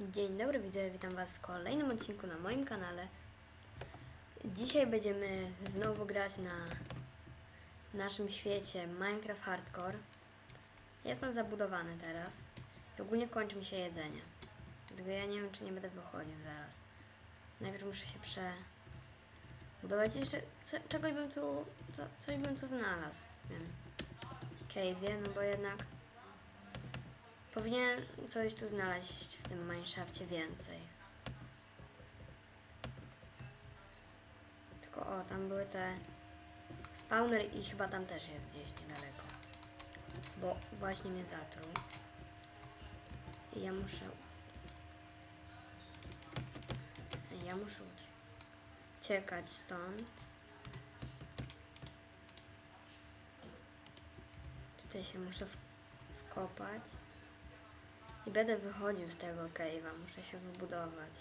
Dzień dobry widzowie, witam was w kolejnym odcinku na moim kanale. Dzisiaj będziemy znowu grać na naszym świecie Minecraft Hardcore. Jestem zabudowany teraz i ogólnie kończy mi się jedzenie. Dlatego ja nie wiem, czy nie będę wychodził zaraz. Najpierw muszę się przebudować. Jeszcze co, czegoś bym tu, co, coś bym tu znalazł w tym cave'ie, no bo jednak Powinien coś tu znaleźć w tym Mineshafcie więcej. Tylko o, tam były te spawner i chyba tam też jest gdzieś niedaleko. Bo właśnie mnie zatruł. I ja muszę... Ja muszę ucie- uciekać stąd. Tutaj się muszę wkopać. I będę wychodził z tego cave'a, muszę się wybudować.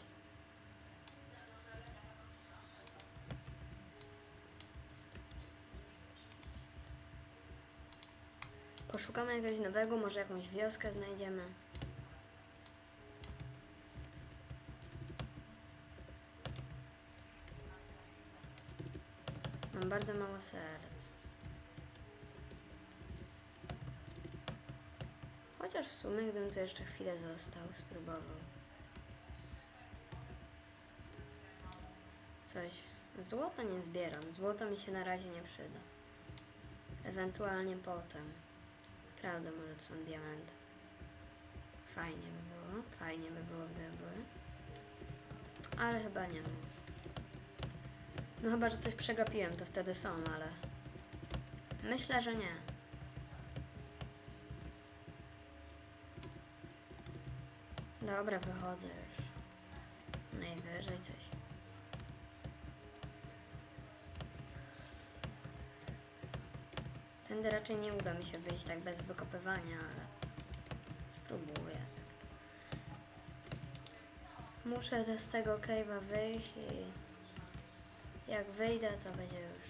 Poszukamy jakiegoś nowego, może jakąś wioskę znajdziemy. Mam bardzo mało serc. Chociaż w sumie, gdybym tu jeszcze chwilę został, spróbował. Coś. Złota nie zbieram. Złoto mi się na razie nie przyda. Ewentualnie potem. Sprawdzę, może tu są diamenty. Fajnie by było. Fajnie by było, gdyby były. Ale chyba nie. No chyba, że coś przegapiłem, to wtedy są, ale... Myślę, że nie. Dobra, wychodzę już. Najwyżej coś. Tędy raczej nie uda mi się wyjść tak bez wykopywania, ale spróbuję. Muszę też z tego cave'a wyjść i jak wyjdę, to będzie już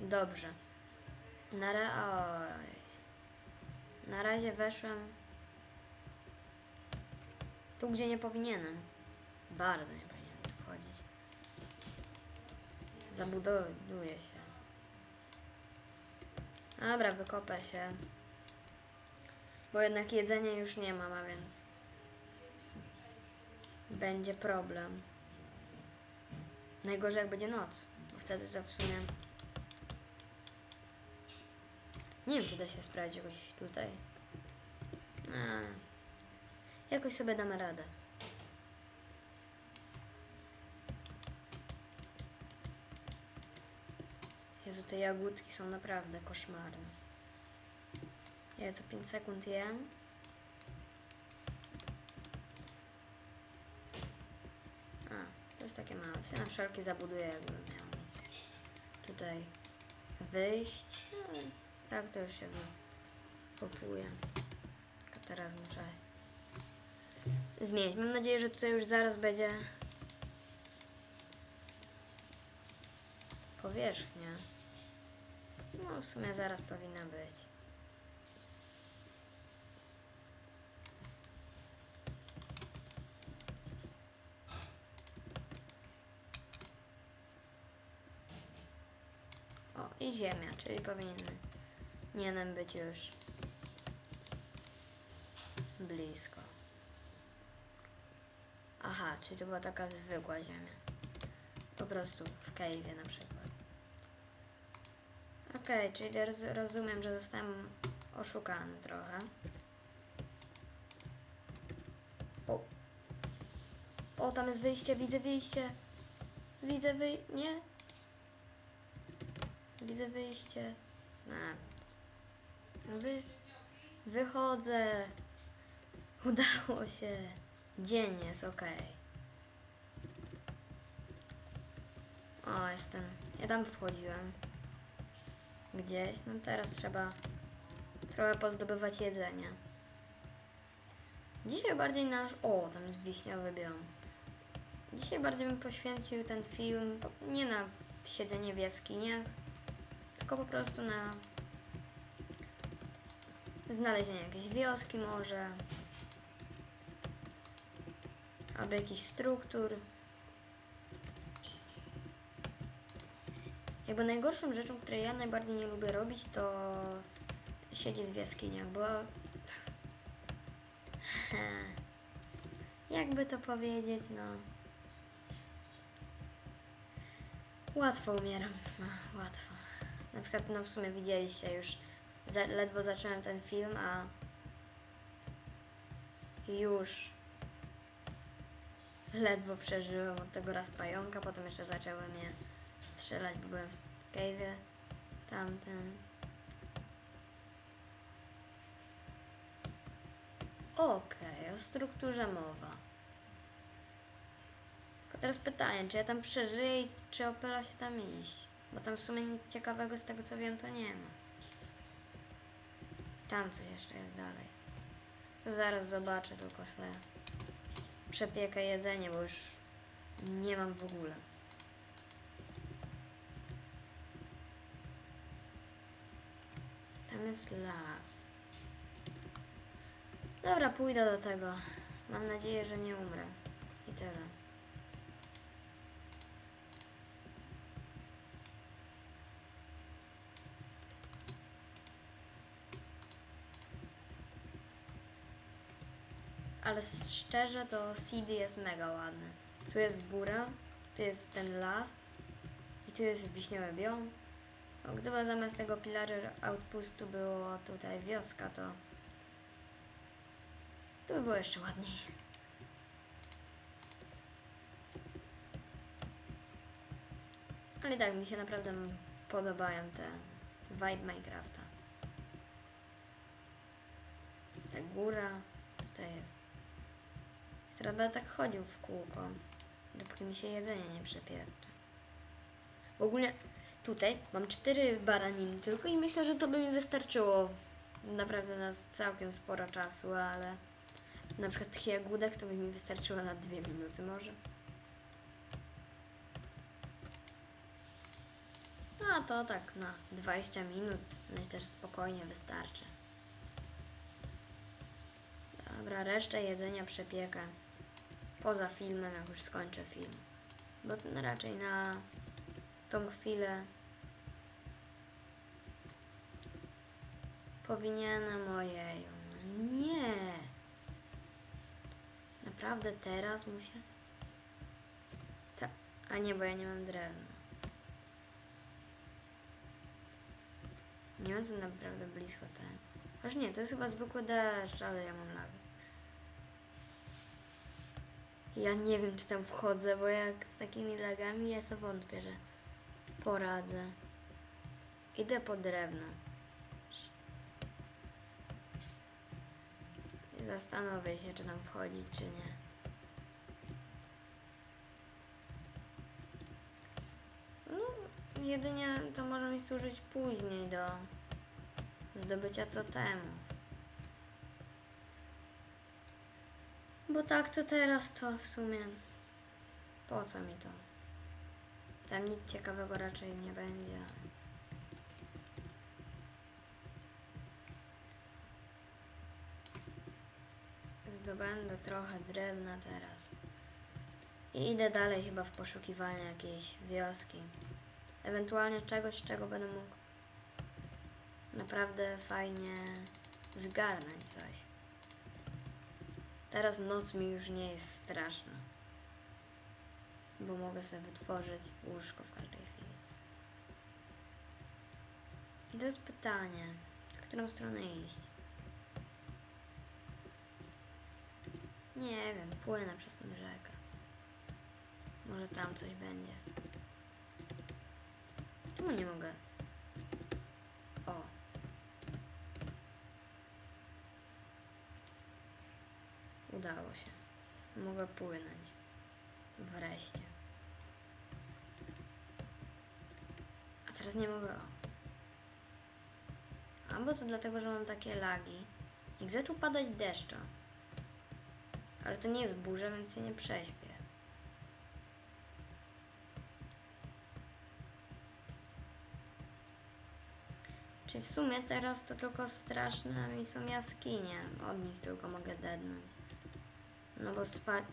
dobrze. Na. Na razie weszłem tu, gdzie nie powinienem. Bardzo nie powinienem tu wchodzić. Zabuduję się. Dobra, wykopę się. Bo jednak jedzenia już nie mam, a więc będzie problem. Najgorzej jak będzie noc, bo wtedy to w sumie nie wiem, czy da się sprawdzić jakoś tutaj. A, jakoś sobie damy radę. Jezu, te jagódki są naprawdę koszmarne. Ja co 5 sekund jem. A, to jest takie małe. Się na wszelki zabuduję, jakbym miał mieć tutaj wyjść. No, tak to już się popuje. Tylko teraz muszę zmienić. Mam nadzieję, że tutaj już zaraz będzie powierzchnia. No, w sumie zaraz powinna być. O, i ziemia, czyli powinienem być już blisko. Aha, czyli to była taka zwykła ziemia. Po prostu w cave'ie na przykład. Okej, czyli roz, rozumiem, że zostałem oszukany trochę. O. O, tam jest wyjście, widzę wyjście. Widzę wyj... nie? Widzę wyjście. A. Wy... Wychodzę. Udało się. Dzień jest ok. O, jestem. Ja tam wchodziłem. Gdzieś. No teraz trzeba trochę pozdobywać jedzenie. Dzisiaj bardziej nasz. O, tam jest wiśniowy biom. Dzisiaj bardziej bym poświęcił ten film nie na siedzenie w jaskiniach, tylko po prostu na znalezienie jakiejś wioski może. Albo jakichś struktur. Jakby najgorszą rzeczą, której ja najbardziej nie lubię robić, to siedzieć w jaskiniach, bo jakby to powiedzieć, no łatwo umieram, no łatwo. Na przykład, no w sumie widzieliście już, ledwo zacząłem ten film, a już ledwo przeżyłem od tego raz pająka, potem jeszcze zacząłem je strzelać, bo byłem w cave'ie tamtym. Okej, o strukturze mowa. Tylko teraz pytanie, czy ja tam przeżyję i czy opyla się tam iść? Bo tam w sumie nic ciekawego z tego co wiem to nie ma. Tam coś jeszcze jest dalej. To zaraz zobaczę tylko sobie. Przepiekę jedzenie, bo już nie mam w ogóle. Tam jest las. Dobra, pójdę do tego. Mam nadzieję, że nie umrę. I tyle. Ale szczerze to CD jest mega ładny. Tu jest góra, tu jest ten las i tu jest wiśniowy biom. No, gdyby zamiast tego pillager outpostu było tutaj wioska, to to by było jeszcze ładniej. Ale tak mi się naprawdę podobają te vibe Minecrafta. Ta góra, tutaj jest. Teraz będę tak chodził w kółko, dopóki mi się jedzenie nie przepierdrzy. W ogóle tutaj mam cztery baraniny tylko i myślę, że to by mi wystarczyło naprawdę na całkiem sporo czasu, ale na przykład tych jagódek to by mi wystarczyło na dwie minuty może. No to tak na 20 minut myślę, że spokojnie wystarczy. Dobra, resztę jedzenia przepiekę poza filmem, jak już skończę film. Bo ten raczej na tą chwilę powinienem, ojeju, no nie. Naprawdę teraz muszę? Ta, a nie, bo ja nie mam drewna. Nie mam to naprawdę blisko ten. Aż nie, to jest chyba zwykły deszcz, ale ja mam lagę. Ja nie wiem, czy tam wchodzę, bo jak z takimi lagami ja sobie wątpię, że poradzę. Idę po drewno. Zastanowię się, czy tam wchodzić, czy nie. No, jedynie to może mi służyć później do zdobycia totemów. Bo tak to teraz to w sumie po co mi to? Tam nic ciekawego raczej nie będzie. Zdobędę trochę drewna teraz. I idę dalej chyba w poszukiwanie jakiejś wioski. Ewentualnie czegoś, czego będę mógł naprawdę fajnie zgarnąć coś. Teraz noc mi już nie jest straszna. Bo mogę sobie wytworzyć łóżko w każdej chwili. I to jest pytanie, w którą stronę iść. Nie wiem, płynę przez tę rzekę. Może tam coś będzie. Czemu nie mogę? O. Udało się. Mogę płynąć. Wreszcie. A teraz nie mogę. Albo to dlatego, że mam takie lagi. Jak zaczął padać deszcz. Ale to nie jest burza, więc się nie prześpię. Czyli w sumie teraz to tylko straszne mi są jaskinie. Od nich tylko mogę dednąć. No bo spać...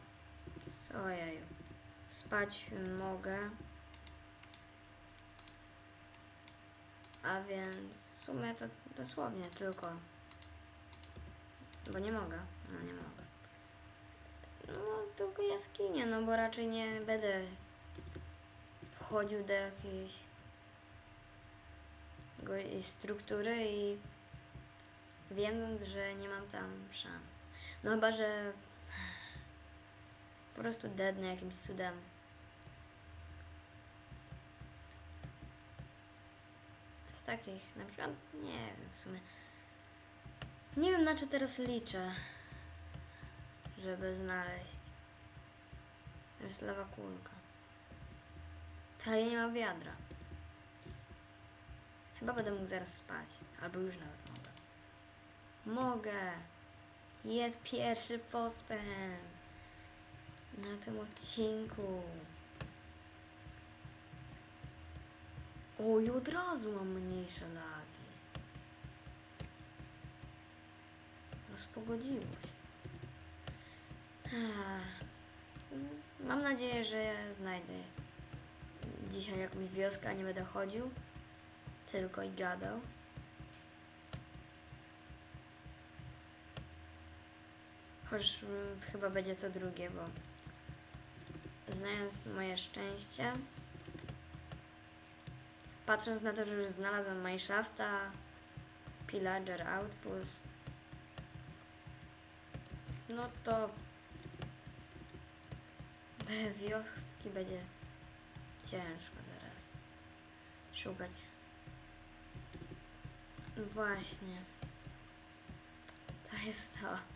Ojeju. Spać mogę. A więc w sumie to dosłownie tylko. Bo nie mogę. No nie mogę. No tylko jaskinie, no bo raczej nie będę wchodził do jakiejś struktury i wiedząc, że nie mam tam szans. No chyba, że po prostu dednę jakimś cudem. W takich, na przykład, nie wiem w sumie. Nie wiem na co teraz liczę, żeby znaleźć. To jest lawa kulka. Ta ja nie ma wiadra. Chyba będę mógł zaraz spać. Albo już nawet mogę. Mogę. Jest pierwszy postęp. Na tym odcinku. O, i od razu mam mniejsze lagi. Rozpogodziło się. Mam nadzieję, że znajdę dzisiaj jakąś wioskę, a nie będę chodził, tylko i gadał. Chociaż mm, chyba będzie to drugie, bo znając moje szczęście, patrząc na to, że już znalazłem Mineshafta, Pillager Outpost, no to wioski będzie ciężko teraz szukać. Właśnie. To jest to.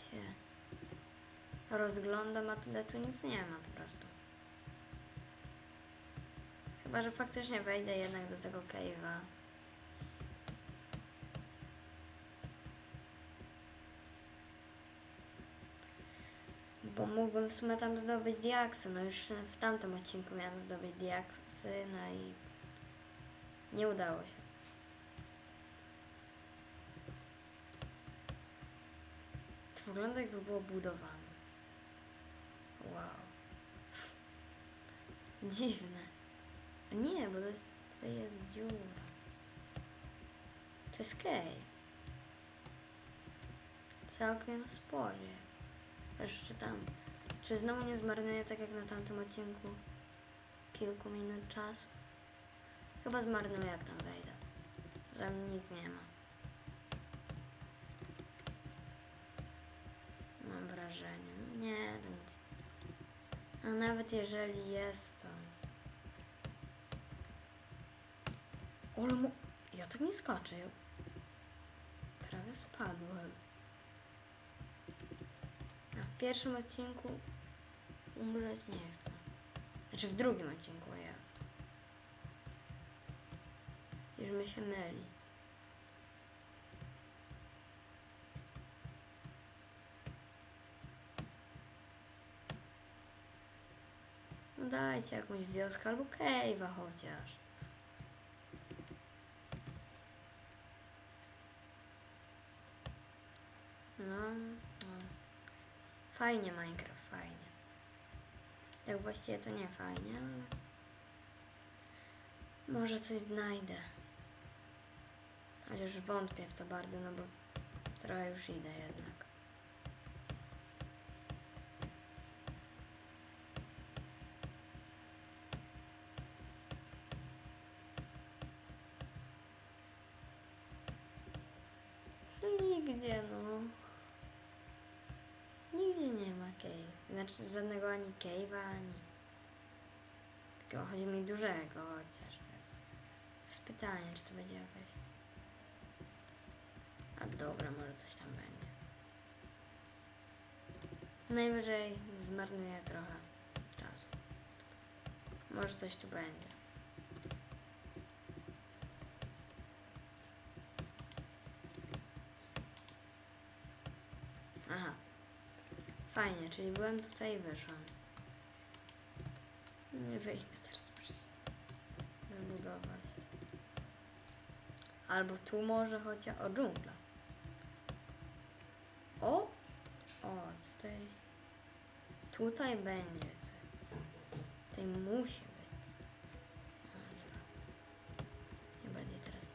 Się rozglądam, a tyle tu nic nie ma po prostu. Chyba, że faktycznie wejdę jednak do tego cave'a. Bo mógłbym w sumie tam zdobyć diaksy. No już w tamtym odcinku miałem zdobyć diaksy, no i nie udało się. To wygląda jakby było budowane. Wow. Dziwne. Nie, bo to jest, tutaj jest dziura. To jest cave. Całkiem spory. Jeszcze tam. Czy znowu nie zmarnuję tak jak na tamtym odcinku kilku minut czasu? Chyba zmarnuję jak tam wejdę. Tam nic nie ma. Mam wrażenie. No Nie. A nawet jeżeli jest to. Ale mo... Ja tak nie skoczę. Ja... Prawie spadłem. A w pierwszym odcinku umrzeć nie chcę. Znaczy w drugim odcinku ja. Już mi się myli. No dajcie jakąś wioskę albo cave'a chociaż. No, no. Fajnie Minecraft, fajnie. Tak właściwie to nie fajnie, ale może coś znajdę. Chociaż wątpię w to bardzo, no bo trochę już idę jednak. Nigdzie, no. Nigdzie nie ma cave. Znaczy żadnego ani cave'a, ani... Tylko chodzi mi dużego chociaż. Jest, pytanie, czy to będzie jakaś... A dobra, może coś tam będzie. Najwyżej zmarnuję trochę czasu. Może coś tu będzie. Aha. Fajnie, czyli byłem tutaj i wyszłam. Nie wyjdę Albo tu może chociaż... O, dżungla. O! O, tutaj... Tutaj będzie coś. Tutaj musi być. Dobra. Mnie bardziej teraz...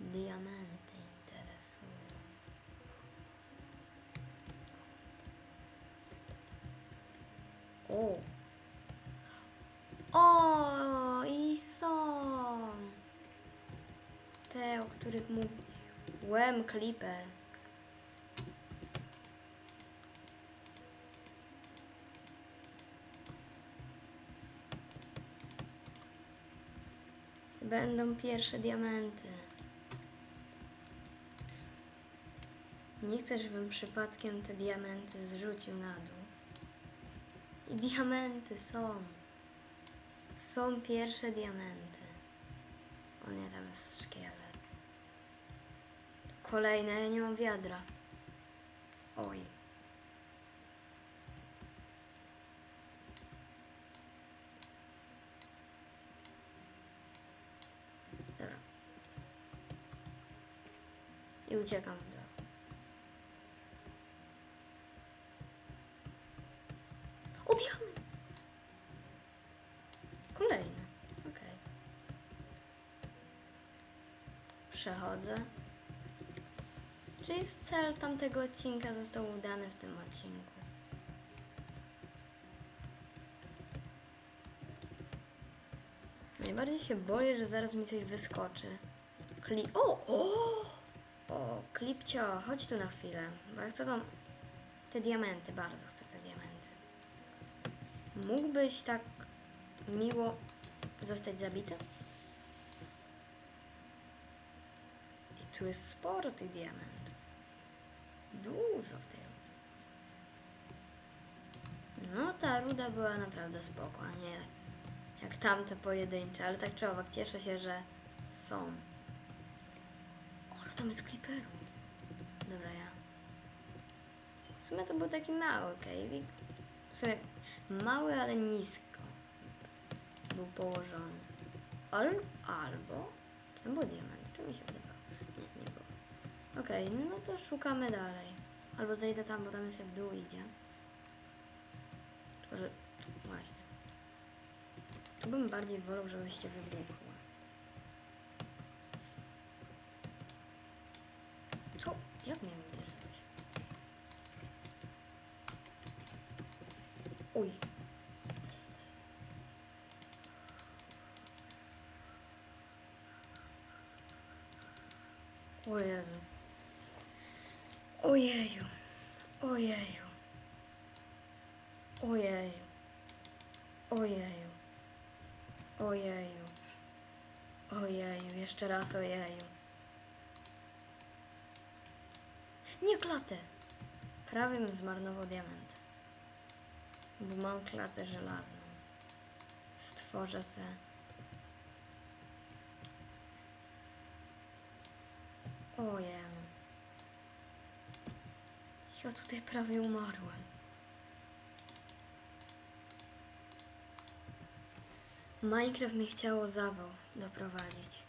Diamenty interesują. O! O! I są! Mówił. Łem Clipper. Będą pierwsze diamenty. Nie chcę, żebym przypadkiem te diamenty zrzucił na dół. I diamenty są. Są pierwsze diamenty. O nie, tam jest szkielet. Kolejne, ja nie mam wiadra. Oj. Dobra. I uciekam w dół. O, diament! Kolejny. Okej. Przechodzę. Czyli cel tamtego odcinka został udany w tym odcinku. Najbardziej się boję, że zaraz mi coś wyskoczy. Kli... O! O! O, Klipcio, chodź tu na chwilę, bo ja chcę tą... Te diamenty, bardzo chcę te diamenty. Mógłbyś tak miło zostać zabity? I tu jest sporo tych diamentów. Dużo w tej. No, ta ruda była naprawdę spoko, a nie jak tamte pojedyncze, ale tak czy owak cieszę się, że są. O, tam jest kliperów. Dobra, ja. W sumie to był taki mały cave'ik. W sumie mały, ale nisko. Był położony. Al, albo... To był diament? Czy mi się wydawało? Okej, no to szukamy dalej. Albo zejdę tam, bo tam się w dół idzie. Tylko, że... Właśnie. Tu bym bardziej wolał, żebyście wybuchły. Co? Jak mnie uderzyłeś? Uj. O Jezu. Ojeju. Ojeju. Ojeju. Ojeju. Ojeju. Ojeju. Jeszcze raz ojeju. Nie klatę. Prawie bym zmarnował diament. Bo mam klatę żelazną. Stworzę se. Ojej. Ja tutaj prawie umarłem. Minecraft mi chciało zawał doprowadzić.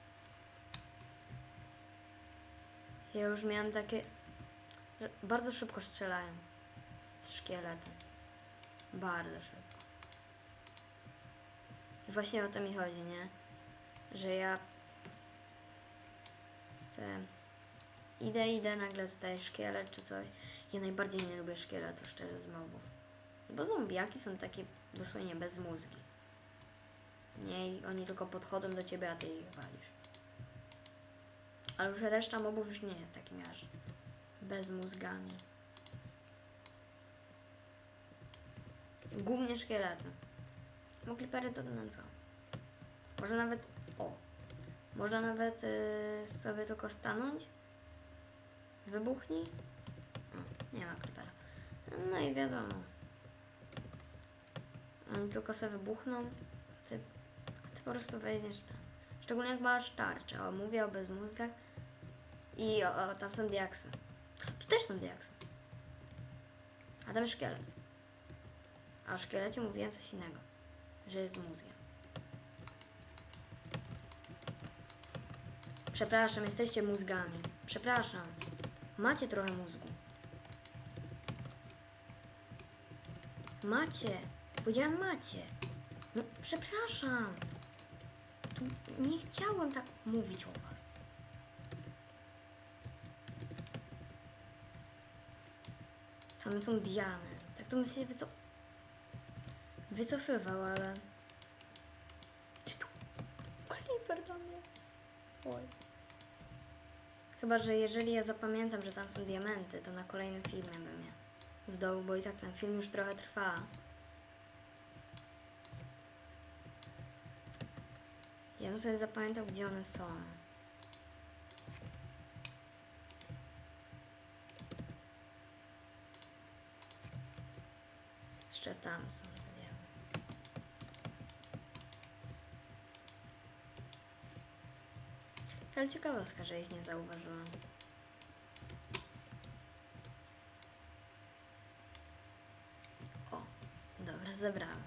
Ja już miałem takie... Bardzo szybko strzelają z szkieletem. Bardzo szybko. I właśnie o to mi chodzi, nie? Że ja se idę, idę, nagle tutaj szkielet czy coś. Ja najbardziej nie lubię szkieletu, szczerze, z mobów. Bo zombiaki są takie dosłownie bez mózgi. Nie, oni tylko podchodzą do ciebie, a ty ich walisz. Ale już reszta mobów już nie jest takimi aż bez mózgami. Głównie szkielety. Bo klipery to no co? Może nawet, o, może nawet y, sobie tylko stanąć. Wybuchnij. O, nie ma klipera. No i wiadomo. Oni tylko sobie wybuchną. Ty, ty po prostu weźmiesz. Szczególnie jak masz tarczę. O, mówię o bezmózgach. I o, o, tam są diaksy. Tu też są diaksy. A tam jest szkielet. A o szkielecie mówiłem coś innego. Że jest mózgiem. Przepraszam, jesteście mózgami. Przepraszam. Macie trochę mózgu. Macie. Powiedziałem macie. No, przepraszam. Tu nie chciałem tak mówić o was. Tam są diament. Tak to bym się wyco... wycofywał, ale... Czy tu do mnie? Oj. Chyba, że jeżeli ja zapamiętam, że tam są diamenty, to na kolejnym filmie bym je zdobył, bo i tak ten film już trochę trwa. Ja bym sobie zapamiętał, gdzie one są. Jeszcze tam są te diamenty. Ale ciekawostka, że ich nie zauważyłam. O, dobra, zebrałam.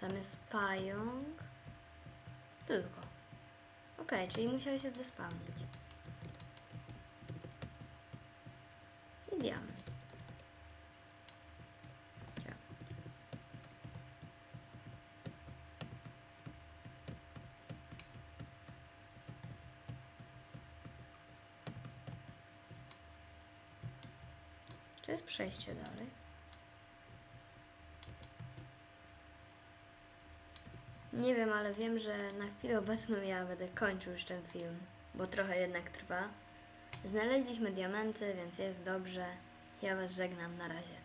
Tam jest pająk. Tylko. Okej, czyli musiał się zdespawnić. I diament. Gdzie? Czy jest przejście dalej? Nie wiem, ale wiem, że na chwilę obecną ja będę kończył już ten film, bo trochę jednak trwa. Znaleźliśmy diamenty, więc jest dobrze. Ja Was żegnam na razie.